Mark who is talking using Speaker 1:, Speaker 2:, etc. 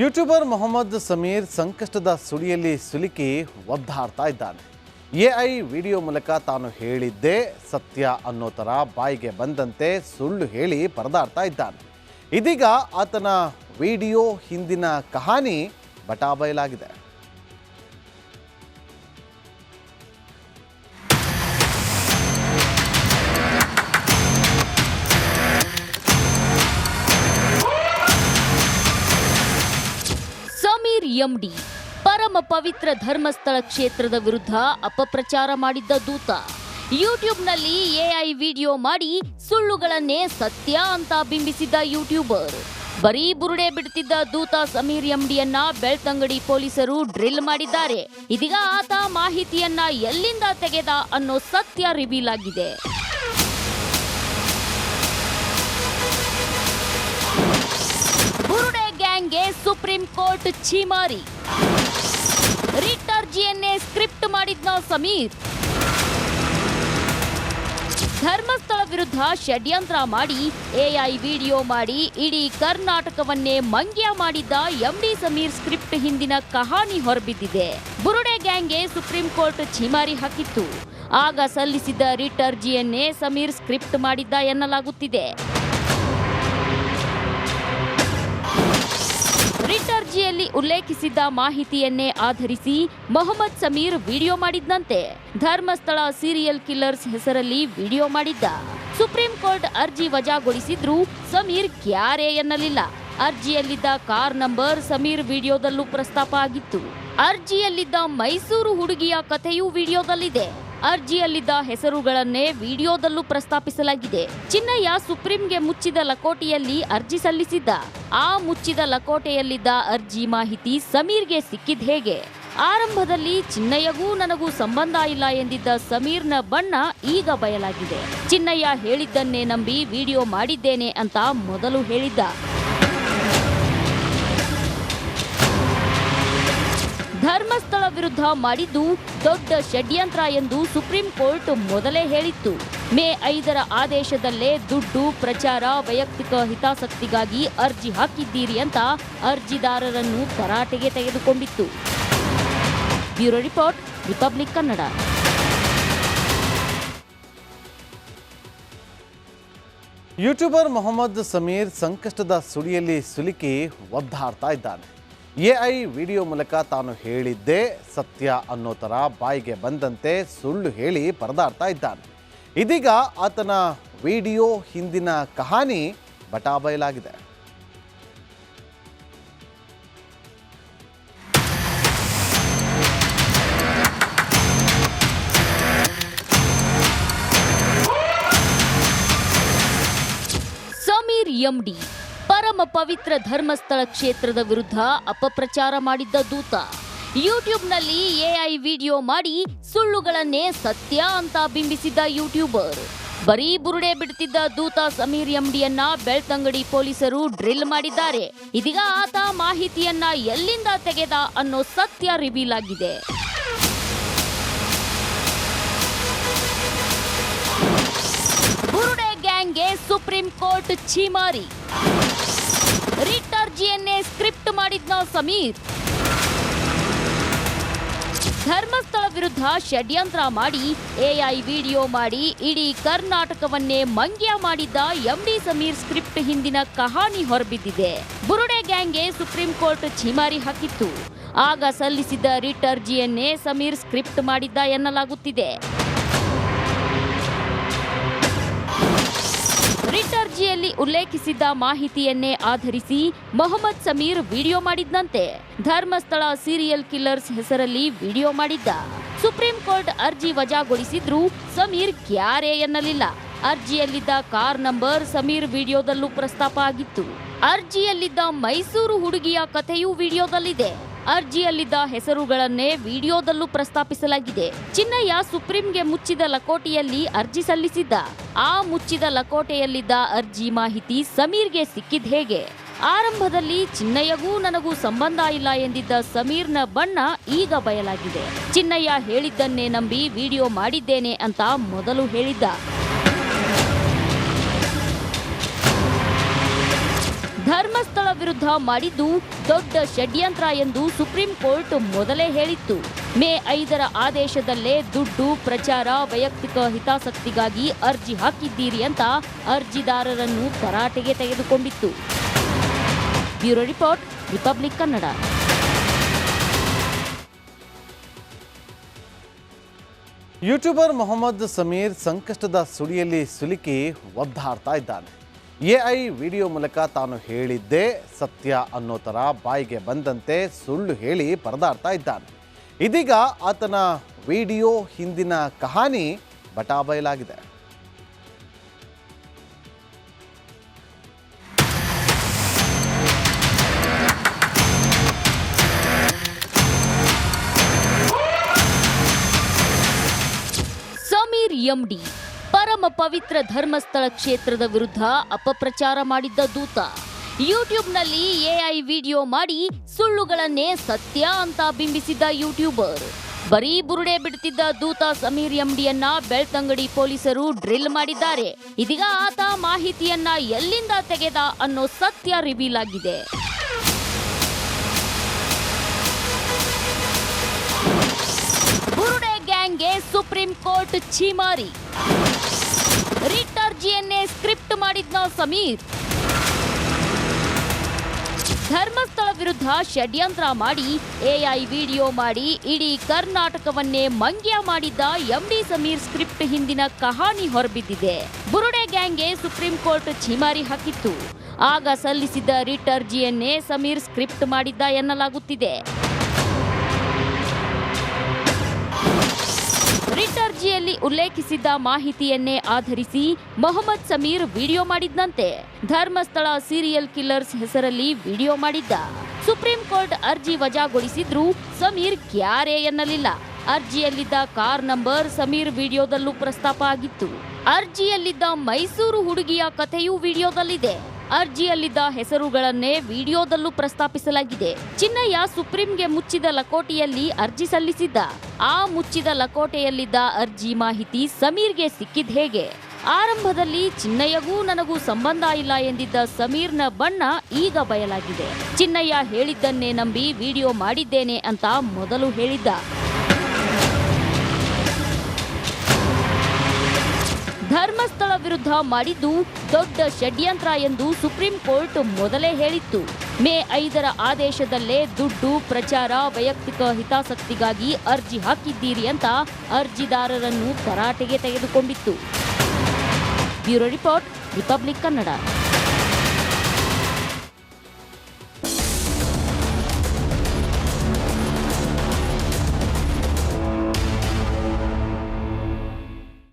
Speaker 1: YouTuber Mohammed Sameer ಸಂಕಷ್ಟದ ಸುಳಿಯಲ್ಲಿ ಸಿಲುಕಿ ಒದ್ದಾಡ್ತಾ ಇದ್ದಾನೆ. ಎಐ ವಿಡಿಯೋ ಮೂಲಕ ತಾನು ಹೇಳಿದ್ದೇ ಸತ್ಯ ಅನ್ನೋ ಥರ ಬಾಯಿಗೆ ಬಂದಂತೆ ಸುಳ್ಳು ಹೇಳಿ ಪರದಾಡ್ತಾ ಇದ್ದಾನೆ. ಇದೀಗ ಆತನ ವಿಡಿಯೋ ಹಿಂದಿನ ಕಹಾನಿ ಬಟಾಬಯಲಾಗಿದೆ.
Speaker 2: ಎಂಡಿ. ಪರಮ ಪವಿತ್ರ ಧರ್ಮಸ್ಥಳ ಕ್ಷೇತ್ರದ ವಿರುದ್ಧ ಅಪಪ್ರಚಾರ ಮಾಡಿದ್ದ ದೂತ. ಯೂಟ್ಯೂಬ್ನಲ್ಲಿ ಎಐ ವಿಡಿಯೋ ಮಾಡಿ ಸುಳ್ಳುಗಳನ್ನೇ ಸತ್ಯ ಅಂತ ಬಿಂಬಿಸಿದ್ದ ಯೂಟ್ಯೂಬರ್. ಬರೀ ಬುರುಡೆ ಬಿಡ್ತಿದ್ದ ದೂತ ಸಮೀರ್ ಎಂಡಿಯನ್ನ ಬೆಳ್ತಂಗಡಿ ಪೊಲೀಸರು ಡ್ರಿಲ್ ಮಾಡಿದ್ದಾರೆ. ಇದೀಗ ಆತ ಮಾಹಿತಿಯನ್ನ ಎಲ್ಲಿಂದ ತೆಗೆದ ಅನ್ನೋ ಸತ್ಯ ರಿವೀಲ್ ಆಗಿದೆ. ಸುಪ್ರೀಂ ಕೋರ್ಟ್ ಛೀಮಾರಿ. ರಿಟ್ ಅರ್ಜಿಯನ್ನೇ ಸ್ಕ್ರಿಪ್ಟ್ ಮಾಡಿದ್ನ ಸಮೀರ್. ಧರ್ಮಸ್ಥಳ ವಿರುದ್ಧ ಷಡ್ಯಂತ್ರ ಮಾಡಿ ಎಐ ವಿಡಿಯೋ ಮಾಡಿ ಇಡೀ ಕರ್ನಾಟಕವನ್ನೇ ಮಂಗ್ಯ ಮಾಡಿದ್ದ ಎಂಡಿ ಸಮೀರ್ ಸ್ಕ್ರಿಪ್ಟ್ ಹಿಂದಿನ ಕಹಾನಿ ಹೊರಬಿದ್ದಿದೆ. ಬುರುಡೆ ಗ್ಯಾಂಗ್ಗೆ ಸುಪ್ರೀಂ ಕೋರ್ಟ್ ಛೀಮಾರಿ ಹಾಕಿತ್ತು. ಆಗ ಸಲ್ಲಿಸಿದ್ದ ರಿಟ್ ಅರ್ಜಿಯನ್ನೇ ಸಮೀರ್ ಸ್ಕ್ರಿಪ್ಟ್ ಮಾಡಿದ್ದ ಎನ್ನಲಾಗುತ್ತಿದೆ. ಅರ್ಜಿಯಲ್ಲಿ ಉಲ್ಲೇಖಿಸಿದ್ದ ಮಾಹಿತಿಯನ್ನೇ ಆಧರಿಸಿ ಮೊಹಮ್ಮದ್ ಸಮೀರ್ ವಿಡಿಯೋ ಮಾಡಿದ್ದಂತೆ ಧರ್ಮಸ್ಥಳ ಸೀರಿಯಲ್ ಕಿಲ್ಲರ್ಸ್ ಹೆಸರಲ್ಲಿ ವಿಡಿಯೋ ಮಾಡಿದ್ದ. ಸುಪ್ರೀಂ ಕೋರ್ಟ್ ಅರ್ಜಿ ವಜಾಗೊಳಿಸಿದ್ರೂ ಸಮೀರ್ ಕ್ಯಾರೇ ಎನ್ನಲಿಲ್ಲ. ಅರ್ಜಿಯಲ್ಲಿದ್ದ ಕಾರ್ ನಂಬರ್ ಸಮೀರ್ ವಿಡಿಯೋದಲ್ಲೂ ಪ್ರಸ್ತಾಪ ಆಗಿತ್ತು. ಅರ್ಜಿಯಲ್ಲಿದ್ದ ಮೈಸೂರು ಹುಡುಗಿಯ ಕಥೆಯೂ ವಿಡಿಯೋದಲ್ಲಿದೆ. ಅರ್ಜಿಯಲ್ಲಿದ್ದ ಹೆಸರುಗಳನ್ನೇ ವಿಡಿಯೋದಲ್ಲೂ ಪ್ರಸ್ತಾಪಿಸಲಾಗಿದೆ. ಚಿನ್ನಯ್ಯ ಸುಪ್ರೀಂಗೆ ಮುಚ್ಚಿದ ಲಕೋಟೆಯಲ್ಲಿ ಅರ್ಜಿ ಸಲ್ಲಿಸಿದ್ದ. ಆ ಮುಚ್ಚಿದ ಲಕೋಟೆಯಲ್ಲಿದ್ದ ಅರ್ಜಿ ಮಾಹಿತಿ ಸಮೀರ್ಗೆ ಸಿಕ್ಕಿದ್ ಹೇಗೆ? ಆರಂಭದಲ್ಲಿ ಚಿನ್ನಯ್ಯಗೂ ನನಗೂ ಸಂಬಂಧ ಇಲ್ಲ ಎಂದಿದ್ದ ಸಮೀರ್ನ ಬಣ್ಣ ಈಗ ಬಯಲಾಗಿದೆ. ಚಿನ್ನಯ್ಯ ಹೇಳಿದ್ದನ್ನೇ ನಂಬಿ ವಿಡಿಯೋ ಮಾಡಿದ್ದೇನೆ ಅಂತ ಮೊದಲು ಹೇಳಿದ್ದ. ಧರ್ಮಸ್ಥಳ ವಿರುದ್ಧ ಮಾಡಿದ್ದು ದೊಡ್ಡ ಷಡ್ಯಂತ್ರ ಎಂದು ಸುಪ್ರೀಂ ಕೋರ್ಟ್ ಮೊದಲೇ ಹೇಳಿತ್ತು. ಮೇ ಐದರ ಆದೇಶದಲ್ಲೇ ದುಡ್ಡು, ಪ್ರಚಾರ, ವೈಯಕ್ತಿಕ ಹಿತಾಸಕ್ತಿಗಾಗಿ ಅರ್ಜಿ ಹಾಕಿದ್ದೀರಿ ಅಂತ ಅರ್ಜಿದಾರರನ್ನು ತರಾಟೆಗೆ ತೆಗೆದುಕೊಂಡಿತ್ತು. Bureau report, Republic Kannada.
Speaker 1: YouTuber Mohammed Sameer ಸಂಕಷ್ಟದ ಸುಳಿಯಲ್ಲಿ ಸಿಲುಕಿ ಒದ್ದಾಡ್ತಾ ಇದ್ದಾನೆ. ಎಐ ವಿಡಿಯೋ ಮೂಲಕ ತಾನು ಹೇಳಿದ್ದೆ ಸತ್ಯ ಅನ್ನೋ ಥರ ಬಾಯಿಗೆ ಬಂದಂತೆ ಸುಳ್ಳು ಹೇಳಿ ಪರದಾಡ್ತಾ ಇದ್ದಾನೆ. ಇದೀಗ ಆತನ ವಿಡಿಯೋ ಹಿಂದಿನ ಕಹಾನಿ ಬಟಾಬಯಲಾಗಿದೆ.
Speaker 2: ಸಮೀರ್ ಎಂಡಿ ಪರಮ ಪವಿತ್ರ ಧರ್ಮಸ್ಥಳ ಕ್ಷೇತ್ರದ ವಿರುದ್ಧ ಅಪಪ್ರಚಾರ ಮಾಡಿದ್ದ ದೂತ. ಯೂಟ್ಯೂಬ್ನಲ್ಲಿ ಎಐ ವಿಡಿಯೋ ಮಾಡಿ ಸುಳ್ಳುಗಳನ್ನೇ ಸತ್ಯ ಅಂತ ಬಿಂಬಿಸಿದ್ದ ಯೂಟ್ಯೂಬರ್. ಬರೀ ಬುರುಡೆ ಬಿಡ್ತಿದ್ದ ದೂತ ಸಮೀರ್ ಎಂಡಿಯನ್ನ ಬೆಳ್ತಂಗಡಿ ಪೊಲೀಸರು ಡ್ರಿಲ್ ಮಾಡಿದ್ದಾರೆ. ಇದೀಗ ಆತ ಮಾಹಿತಿಯನ್ನ ಎಲ್ಲಿಂದ ತೆಗೆದ ಅನ್ನೋ ಸತ್ಯ ರಿವೀಲ್ ಆಗಿದೆ. ಗ್ಯಾಂಗ್ಗೆ ಸುಪ್ರೀಂ ಕೋರ್ಟ್ ಛೀಮಾರಿ. ರಿಟ್ ಅರ್ಜಿಯನ್ನೇ ಸ್ಕ್ರಿಪ್ಟ್ ಮಾಡಿದ್ನ ಸಮೀರ್. ಧರ್ಮಸ್ಥಳ ವಿರುದ್ಧ ಷಡ್ಯಂತ್ರ ಮಾಡಿ ಎಐ ವಿಡಿಯೋ ಮಾಡಿ ಇಡೀ ಕರ್ನಾಟಕವನ್ನೇ ಮಂಗ್ಯ ಮಾಡಿದ್ದ ಎಂಡಿ ಸಮೀರ್ ಸ್ಕ್ರಿಪ್ಟ್ ಹಿಂದಿನ ಕಹಾನಿ ಹೊರಬಿದ್ದಿದೆ. ಬುರುಡೆ ಗ್ಯಾಂಗ್ಗೆ ಸುಪ್ರೀಂ ಕೋರ್ಟ್ ಛೀಮಾರಿ ಹಾಕಿತ್ತು. ಆಗ ಸಲ್ಲಿಸಿದ್ದ ರಿಟ್ ಅರ್ಜಿಯನ್ನೇ ಸಮೀರ್ ಸ್ಕ್ರಿಪ್ಟ್ ಮಾಡಿದ್ದ ಎನ್ನಲಾಗುತ್ತಿದೆ. ರಿಟ್ ಅರ್ಜಿಯಲ್ಲಿ ಉಲ್ಲೇಖಿಸಿದ್ದ ಮಾಹಿತಿಯನ್ನೇ ಆಧರಿಸಿ ಮೊಹಮ್ಮದ್ ಸಮೀರ್ ವಿಡಿಯೋ ಮಾಡಿದ್ದಂತೆ ಧರ್ಮಸ್ಥಳ ಸೀರಿಯಲ್ ಕಿಲ್ಲರ್ಸ್ ಹೆಸರಲ್ಲಿ ವಿಡಿಯೋ ಮಾಡಿದ್ದ. ಸುಪ್ರೀಂ ಕೋರ್ಟ್ ಅರ್ಜಿ ವಜಾಗೊಳಿಸಿದ್ರೂ ಸಮೀರ್ ಕ್ಯಾರೇ ಎನ್ನಲಿಲ್ಲ. ಅರ್ಜಿಯಲ್ಲಿದ್ದ ಕಾರ್ ನಂಬರ್ ಸಮೀರ್ ವಿಡಿಯೋದಲ್ಲೂ ಪ್ರಸ್ತಾಪ ಆಗಿತ್ತು. ಅರ್ಜಿಯಲ್ಲಿದ್ದ ಮೈಸೂರು ಹುಡುಗಿಯ ಕಥೆಯೂ ವಿಡಿಯೋದಲ್ಲಿದೆ. ಅರ್ಜಿಯಲ್ಲಿದ್ದ ಹೆಸರುಗಳನ್ನೇ ವಿಡಿಯೋದಲ್ಲೂ ಪ್ರಸ್ತಾಪಿಸಲಾಗಿದೆ. ಚಿನ್ನಯ್ಯ ಸುಪ್ರೀಂಗೆ ಮುಚ್ಚಿದ ಲಕೋಟೆಯಲ್ಲಿ ಅರ್ಜಿ ಸಲ್ಲಿಸಿದ್ದ. ಆ ಮುಚ್ಚಿದ ಲಕೋಟೆಯಲ್ಲಿದ್ದ ಅರ್ಜಿ ಮಾಹಿತಿ ಸಮೀರ್ಗೆ ಸಿಕ್ಕಿದ್ ಹೇಗೆ? ಆರಂಭದಲ್ಲಿ ಚಿನ್ನಯ್ಯಗೂ ನನಗೂ ಸಂಬಂಧ ಇಲ್ಲ ಎಂದಿದ್ದ ಸಮೀರ್ನ ಬಣ್ಣ ಈಗ ಬಯಲಾಗಿದೆ. ಚಿನ್ನಯ್ಯ ಹೇಳಿದ್ದನ್ನೇ ನಂಬಿ ವಿಡಿಯೋ ಮಾಡಿದ್ದೇನೆ ಅಂತ ಮೊದಲು ಹೇಳಿದ್ದ. ವಿರುದ್ಧ ಮಾಡಿದ್ದು ದೊಡ್ಡ ಷಡ್ಯಂತ್ರ ಎಂದು ಸುಪ್ರೀಂ ಕೋರ್ಟ್ ಮೊದಲೇ ಹೇಳಿತ್ತು. ಮೇ ಐದರ ಆದೇಶದಲ್ಲೇ ದುಡ್ಡು, ಪ್ರಚಾರ, ವೈಯಕ್ತಿಕ ಹಿತಾಸಕ್ತಿಗಾಗಿ ಅರ್ಜಿ ಹಾಕಿದ್ದೀರಿ ಅಂತ ಅರ್ಜಿದಾರರನ್ನು ತರಾಟೆಗೆ ತೆಗೆದುಕೊಂಡಿತ್ತು. Bureau report, Republic Kannada.
Speaker 1: YouTuber Mohammed Sameer ಸಂಕಷ್ಟದ ಸುಳಿಯಲ್ಲಿ ಸಿಲುಕಿ ಒದ್ದಾಡ್ತಾ ಇದ್ದಾನೆ. ಎಐ ವಿಡಿಯೋ ಮೂಲಕ ತಾನು ಹೇಳಿದ್ದೇ ಸತ್ಯ ಅನ್ನೋ ಥರ ಬಾಯಿಗೆ ಬಂದಂತೆ ಸುಳ್ಳು ಹೇಳಿ ಪರದಾಡ್ತಾ ಇದ್ದಾನೆ. ಇದೀಗ ಆತನ ವಿಡಿಯೋ ಹಿಂದಿನ ಕಹಾನಿ ಬಟಾಬಯಲಾಗಿದೆ.
Speaker 2: ಸಮೀರ್ ಎಂಡಿ ಪರಮ ಪವಿತ್ರ ಧರ್ಮಸ್ಥಳ ಕ್ಷೇತ್ರದ ವಿರುದ್ಧ ಅಪಪ್ರಚಾರ ಮಾಡಿದ್ದ ದೂತ. ಯೂಟ್ಯೂಬ್ನಲ್ಲಿ ಎಐ ವಿಡಿಯೋ ಮಾಡಿ ಸುಳ್ಳುಗಳನ್ನೇ ಸತ್ಯ ಅಂತ ಬಿಂಬಿಸಿದ್ದ ಯೂಟ್ಯೂಬರ್. ಬರೀ ಬುರುಡೆ ಬಿಡ್ತಿದ್ದ ದೂತ ಸಮೀರ್ ಎಂಡಿಯನ್ನ ಬೆಳ್ತಂಗಡಿ ಪೊಲೀಸರು ಡ್ರಿಲ್ ಮಾಡಿದ್ದಾರೆ. ಇದೀಗ ಆತ ಮಾಹಿತಿಯನ್ನ ಎಲ್ಲಿಂದ ತೆಗೆದ ಅನ್ನೋ ಸತ್ಯ ರಿವೀಲ್ ಆಗಿದೆ. ಬುರುಡೆ ಸುಪ್ರೀಂ ಕೋರ್ಟ್ ಛೀಮಾರಿ. ರಿಟ್ ಅರ್ಜಿಯನ್ನೇ ಸ್ಕ್ರಿಪ್ಟ್ ಮಾಡಿದ್ನ ಸಮೀರ್. ಧರ್ಮಸ್ಥಳ ವಿರುದ್ಧ ಷಡ್ಯಂತ್ರ ಮಾಡಿ ಎಐ ವಿಡಿಯೋ ಮಾಡಿ ಇಡೀ ಕರ್ನಾಟಕವನ್ನೇ ಮಂಗ್ಯ ಮಾಡಿದ್ದ ಎಂಡಿ ಸಮೀರ್ ಸ್ಕ್ರಿಪ್ಟ್ ಹಿಂದಿನ ಕಹಾನಿ ಹೊರಬಿದ್ದಿದೆ. ಬುರುಡೆ ಗ್ಯಾಂಗ್ಗೆ ಸುಪ್ರೀಂ ಕೋರ್ಟ್ ಛೀಮಾರಿ ಹಾಕಿತ್ತು. ಆಗ ಸಲ್ಲಿಸಿದ್ದ ರಿಟ್ ಅರ್ಜಿಯನ್ನೇ ಸಮೀರ್ ಸ್ಕ್ರಿಪ್ಟ್ ಮಾಡಿದ್ದ ಎನ್ನಲಾಗುತ್ತಿದೆ. ಅರ್ಜಿಯಲ್ಲಿ ಉಲ್ಲೇಖಿಸಿದ್ದ ಮಾಹಿತಿಯನ್ನೇ ಆಧರಿಸಿ ಮೊಹಮ್ಮದ್ ಸಮೀರ್ ವಿಡಿಯೋ ಮಾಡಿದ್ದಂತೆ ಧರ್ಮಸ್ಥಳ ಸೀರಿಯಲ್ ಕಿಲ್ಲರ್ಸ್ ಹೆಸರಲ್ಲಿ ವಿಡಿಯೋ ಮಾಡಿದ್ದ. ಸುಪ್ರೀಂ ಕೋರ್ಟ್ ಅರ್ಜಿ ವಜಾಗೊಳಿಸಿದ್ರೂ ಸಮೀರ್ ಕ್ಯಾರೆ ಎನ್ನಲಿಲ್ಲ. ಅರ್ಜಿಯಲ್ಲಿದ್ದ ಕಾರ್ ನಂಬರ್ ಸಮೀರ್ ವಿಡಿಯೋದಲ್ಲೂ ಪ್ರಸ್ತಾಪ ಆಗಿತ್ತು. ಅರ್ಜಿಯಲ್ಲಿದ್ದ ಮೈಸೂರು ಹುಡುಗಿಯ ಕಥೆಯೂ ವಿಡಿಯೋದಲ್ಲಿದೆ. ಅರ್ಜಿಯಲ್ಲಿದ್ದ ಹೆಸರುಗಳನ್ನೇ ವಿಡಿಯೋದಲ್ಲೂ ಪ್ರಸ್ತಾಪಿಸಲಾಗಿದೆ. ಚಿನ್ನಯ್ಯ ಸುಪ್ರೀಂಗೆ ಮುಚ್ಚಿದ ಲಕೋಟೆಯಲ್ಲಿ ಅರ್ಜಿ ಸಲ್ಲಿಸಿದ್ದ. ಆ ಮುಚ್ಚಿದ ಲಕೋಟೆಯಲ್ಲಿದ್ದ ಅರ್ಜಿ ಮಾಹಿತಿ ಸಮೀರ್ಗೆ ಸಿಕ್ಕಿದ್ ಹೇಗೆ? ಆರಂಭದಲ್ಲಿ ಚಿನ್ನಯ್ಯಗೂ ನನಗೂ ಸಂಬಂಧ ಇಲ್ಲ ಎಂದಿದ್ದ ಸಮೀರ್ನ ಬಣ್ಣ ಈಗ ಬಯಲಾಗಿದೆ. ಚಿನ್ನಯ್ಯ ಹೇಳಿದ್ದನ್ನೇ ನಂಬಿ ವಿಡಿಯೋ ಮಾಡಿದ್ದೇನೆ ಅಂತ ಮೊದಲು ಹೇಳಿದ್ದ. ಧರ್ಮಸ್ಥಳ ವಿರುದ್ಧ ಮಾಡಿದ್ದು ದೊಡ್ಡ ಷಡ್ಯಂತ್ರ ಎಂದು ಸುಪ್ರೀಂ ಕೋರ್ಟ್ ಮೊದಲೇ ಹೇಳಿತ್ತು. ಮೇ ಐದರ ಆದೇಶದಲ್ಲೇ ದುಡ್ಡು, ಪ್ರಚಾರ, ವೈಯಕ್ತಿಕ ಹಿತಾಸಕ್ತಿಗಾಗಿ ಅರ್ಜಿ ಹಾಕಿದ್ದೀರಿ ಅಂತ ಅರ್ಜಿದಾರರನ್ನು ತರಾಟೆಗೆ ತೆಗೆದುಕೊಂಡಿತ್ತು. Bureau report, Republic Kannada.